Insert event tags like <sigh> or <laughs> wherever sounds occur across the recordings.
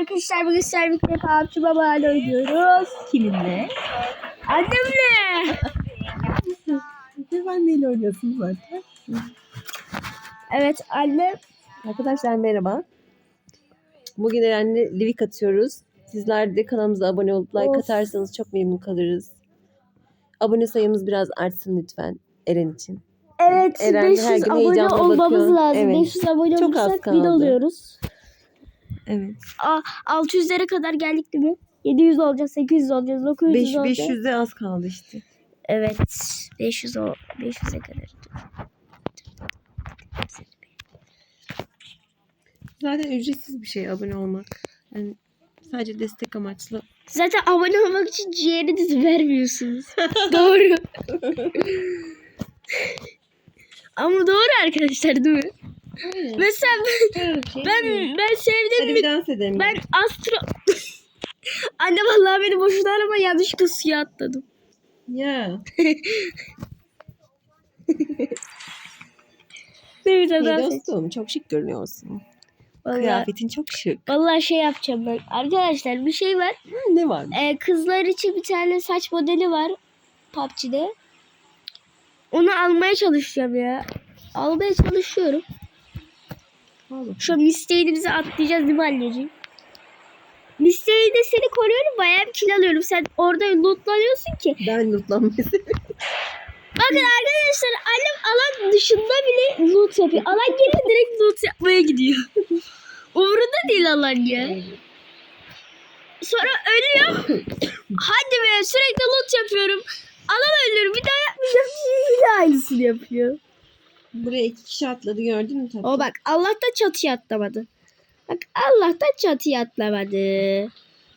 arkadaşlar bugün servikle PUBG Mobile oynuyoruz. Kiminle? Annemle. Siz anneyle oynuyorsunuz zaten. Evet annem. Arkadaşlar merhaba. Bugün Eren'le Livik atıyoruz. Sizler de kanalımıza abone olup like Of. atarsanız çok memnun kalırız. Abone sayımız biraz artsın lütfen Eren için. Evet Eren her 500 gün abone olmamız bakıyor. lazım. Evet. 500 abone Çok az olursak kaldı. bin oluyoruz. Evet. Aa, 600'lere kadar geldik değil mi? 700 olacağız, 800 olacağız, 900 Beş, olacağız. 500'de az kaldı işte. Evet. 500 o 500'e kadar. Zaten ücretsiz bir şey abone olmak. Yani sadece destek amaçlı. Zaten abone olmak için ciğerinizi vermiyorsunuz. <laughs> doğru. <laughs> Ama doğru arkadaşlar değil mi? Mesela ben ben, ben sevdiğim Hadi bir dans edelim. ben astro <laughs> Anne vallahi beni boşuna arama yanlışlıkla suya atladım. Ya. <laughs> Ne güzel dans et. dostum çok şık görünüyorsun. Vallahi, Kıyafetin çok şık. vallahi şey yapacağım ben. Arkadaşlar bir şey var. Ha, ne var? Ee, kızlar için bir tane saç modeli var PUBG'de. Onu almaya çalışacağım ya. Almaya çalışıyorum. Şu misteğimizi atlayacağız değil mi anneciğim? Misteği de seni koruyorum. Bayağı bir kill alıyorum. Sen orada lootlanıyorsun ki. Ben lootlanmayı Bakın arkadaşlar annem alan dışında bile loot yapıyor. Alan gelince direkt loot yapmaya gidiyor. <laughs> Umurunda değil alan ya. Sonra ölüyor. <coughs> Hadi be sürekli loot yapıyorum. Alan ölüyorum. Bir daha yapmayacağım. Bir daha aynısını yapıyor. Buraya iki kişi atladı gördün mü tabii? O bak Allah'tan çatıya atlamadı. Bak Allah'tan çatıya atlamadı.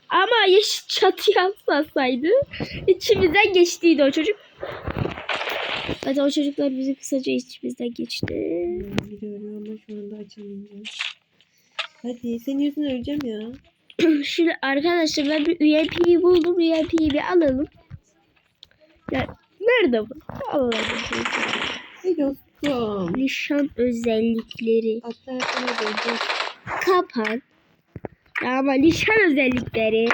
Ama yaş çatıya atlasaydı içimizden geçtiydi o çocuk. Zaten o çocuklar bizi kısaca içimizden geçti. Biliyorum ama şu anda açamayacağım. Hadi senin yüzünden öleceğim ya. <clears throat> Şimdi arkadaşlar ben bir UMP'yi buldum. UMP'yi bir alalım. Ya nerede bu? Allah'ım. Hey dostum. Nişan özellikleri. Kapan. Ya Ama nişan özellikleri.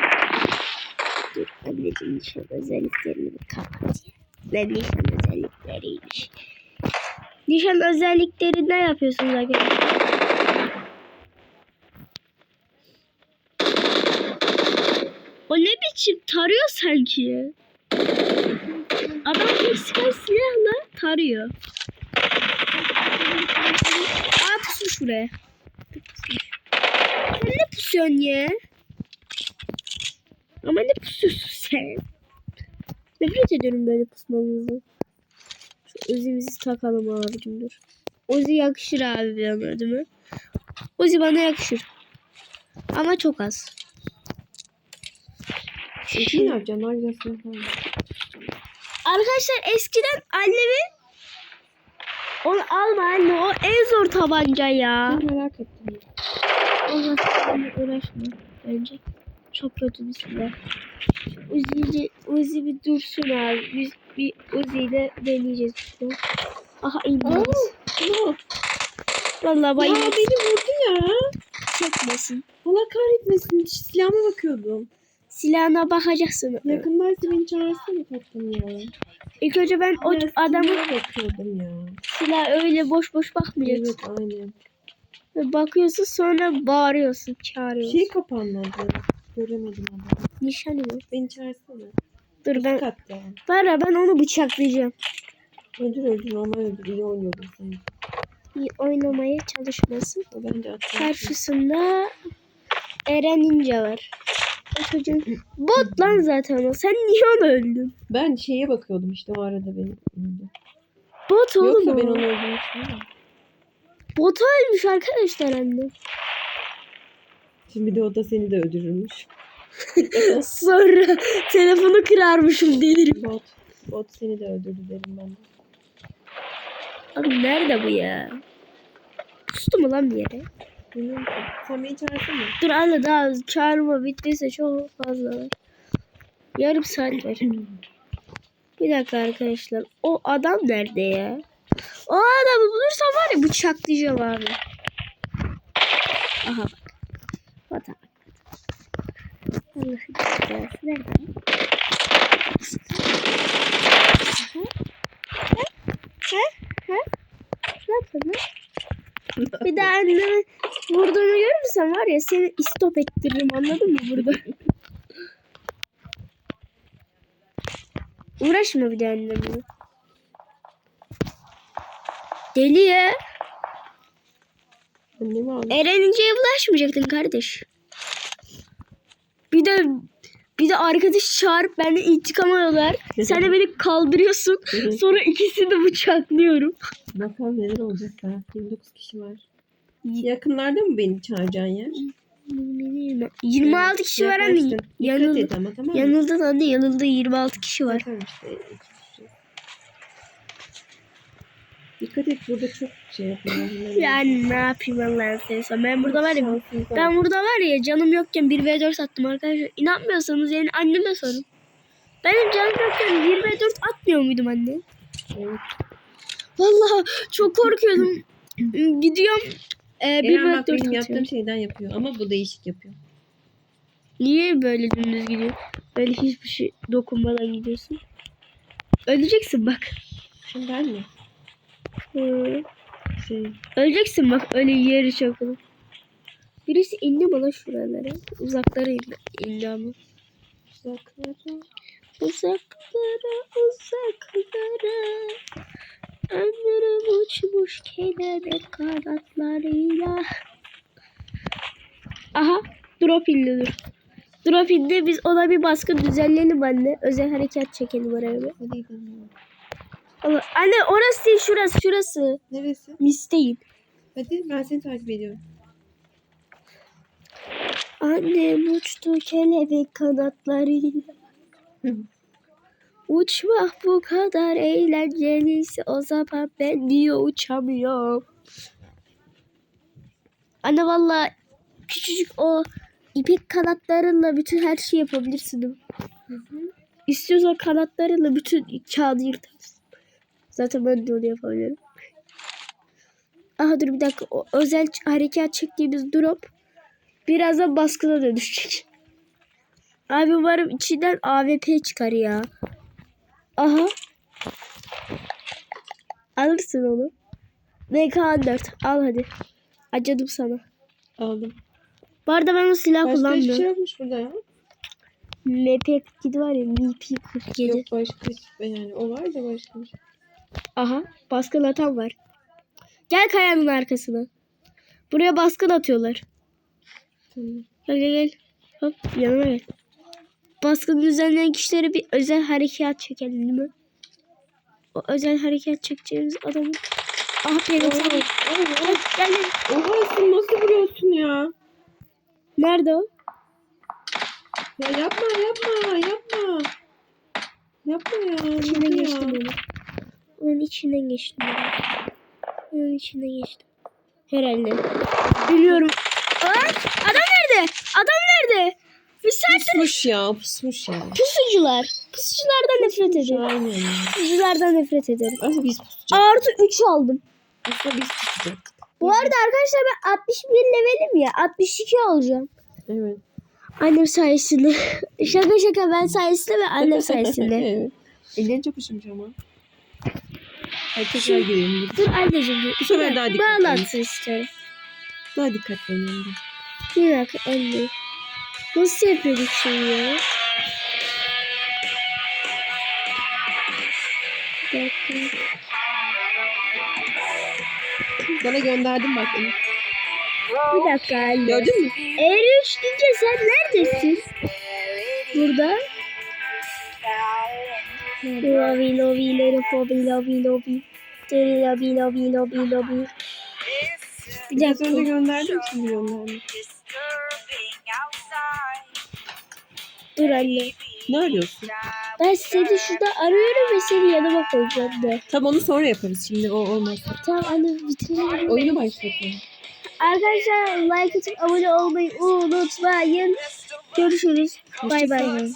Dur anneciğim nişan özelliklerini bir kapat. Ne nişan özellikleriymiş. Nişan özellikleri ne yapıyorsunuz arkadaşlar? O ne biçim tarıyor sanki. Adam Meksikan silahla tarıyor. Aa pusmuş buraya. Sen ne pusuyorsun ya? Ama ne pusuyorsun sen? Nefret ediyorum böyle pusmanızı. Şu özimizi takalım abicim dur. Ozi yakışır abi bana değil mi? Ozi bana yakışır. Ama çok az. Peki ne yapacaksın? Arkadaşlar eskiden annemin onu alma anne o en zor tabanca ya. Ben merak ettim. Allah seninle uğraşma bence. Çok kötü bir silah. Uzi'yi Uzi bir dursun abi. Biz bir Uzi ile deneyeceğiz işte. Aha ineceğiz. Ne? Vallahi Ya bayılır. beni vurdu ya. Çekmesin. Allah kahretmesin. Silahıma bakıyordum. Silahına bakacaksın. Yakındaysa beni çağırsana tatlım ya. İlk önce ben o Ben silahıma bakıyordum ya. silah öyle boş boş bakmayacaksın. Evet aynen. Bakıyorsun sonra bağırıyorsun, çağırıyorsun. Şey kapanmadı. Göremedim ama. Nişanı mı? Beni çağırsana. Dur ben, Katta. Bara ben onu bıçaklayacağım. Öldür öldür normal öldür. İyi oynuyordun sen. İyi oynamaya çalışmasın. Bence atlar. Karşısında Eren Ninja var. Çocuğun bot lan zaten o. Sen niye onu öldün? Ben şeye bakıyordum işte o arada beni. Bot oğlum Yoksa o. ben onu öldürmüştüm. Bot ölmüş arkadaşlar anne. Şimdi de o da seni de öldürürmüş. <laughs> Sonra telefonu kırarmışım delirim. Bot. Bot seni de öldürdü derim ben de. Abi nerede bu ya? Pustu mu lan bir yere? Bilmiyorum ki. Dur anne daha çağırma bittiyse çok fazla var. Yarım saat var. Bir dakika arkadaşlar. O adam nerede ya? O adamı bulursam var ya bıçaklayacağım abi. Aha bak. Allah'ın cezası nerede? Ha? Ha? Ha? Ne yapalım? Bir daha anneme vurduğunu görürsem var ya seni istop ettiririm anladın mı burada? Uğraşma bir de annemle. Deli ya. Aldım. Erenince'ye bulaşmayacaktın kardeş. Bir de bir de arkadaş çağırıp benden intikam alıyorlar. Sen de beni kaldırıyorsun. Sonra ikisini de bıçaklıyorum. Bakalım neler olacak daha. 29 kişi var. Yakınlarda mı beni çağıracağın yer? 26 kişi var anne. Yaklaştın. Dikkat Yanıldı. et ama tamam mı? Yanıldın anne yanıldı 26 kişi var. Bakalım işte. Dikkat et burada çok şey yapıyorlar. <laughs> Yani ne yapayım Allah'ını seversen. Ben burada var ya ben burada var ya canım yokken 1v4 attım arkadaşlar. İnanmıyorsanız yani anneme sorun. Benim canım yokken 1v4 atmıyor muydum anne? Evet. Vallahi çok korkuyordum. Gidiyorum. E, bir Eren bak dört benim yaptığım şeyden yapıyor ama bu değişik yapıyor. Niye böyle dümdüz gidiyor? Böyle hiçbir şey dokunmadan gidiyorsun. Öleceksin bak. Şimdi ben mi? Hı. Şey, Öleceksin bak öyle yeri çakılıp. Birisi indi bana şuralara. Uzaklara indi, indi ama. uzaklara. Uzaklara uzaklara. Ömrüm uçmuş kelebek kanatlarıyla. Aha drop indi dur. Drop indi biz ona bir baskın düzenleyelim anne. Özel harekat çekelim oraya. Allah- Anne orası değil şurası şurası. Neresi? Misteyim. Hadi ben seni takip ediyorum. Annem uçtu kelebek kanatlarıyla. <laughs> Uçmak bu kadar eğlenceliyse o zaman ben niye uçamıyorum? Anne valla küçücük o ipek kanatlarınla bütün her şeyi yapabilirsin. İstiyorsan kanatlarınla bütün kağıdı yırtarsın. Zaten ben de onu yapabilirim. Aha dur bir dakika. O özel harekat çektiğimiz drop birazdan baskına dönüşecek. Abi umarım içinden AWP çıkar ya. Aha. Alırsın onu. MK14 al hadi. Acıdım sana. Aldım. Bu arada ben o silah Başka hiçbir kullanmıyorum. şey yokmuş burada ya. MP47 var ya MP47. Yok başka hiçbir yani. O var da başka. Aha baskın atan var. Gel kayanın arkasına. Buraya baskın atıyorlar. Tamam. Gel gel gel. Hop yanıma gel. Baskın düzenleyen kişilere bir özel harekat çekelim değil mi? O özel harekat çekeceğimiz adamı. Aha peygamber. Gel gel. Oha sen nasıl vuruyorsun ya? Nerede o? Ya yapma yapma yapma. Yapma ya. İçinden geçtim onu. Onun içinden geçtim. Onun içinden geçtim. Herhalde. Bilmiyorum. Aa, adam nerede? Adam nerede? Bir saattir Pusmuş ya pusmuş ya. pusucular. Pusuculardan nefret ederim. Aynen. Pusuculardan nefret ederim. Aslında biz pusacaktık. Artı 3 aldım. Aslında biz pusacaktık. Bu arada arkadaşlar ben 61 levelim ya. 62 olacağım. Evet. Annem sayesinde. <laughs> şaka şaka ben sayesinde ve annem sayesinde. <laughs> evet. Ellerin çok üşümüş ama. Hadi tekrar girelim. Dur anneciğim. dur. sefer daha dikkatli Bağlansın istiyorum. Daha dikkatli olalım. Bir dakika anne. Nasıl yapıyorduk şimdi ya? Sana gönderdim bak onu. Bir dakika anne. Gördün mü? Eğer 3 deyince sen neredesin? Burada. Lobi lobi lobi lobi lobi. Deli lobi lobi lobi lobi. Bir dakika. gönderdim şimdi gönderdim. Dur anne. Ne arıyorsun? Ben seni şurada arıyorum ve seni yanıma koyacağım da. Tam onu sonra yaparız. Şimdi o olmaz. Tamam anne bitirelim. Oyunu başlatalım. Arkadaşlar like atıp abone olmayı unutmayın. Görüşürüz. Bay bay.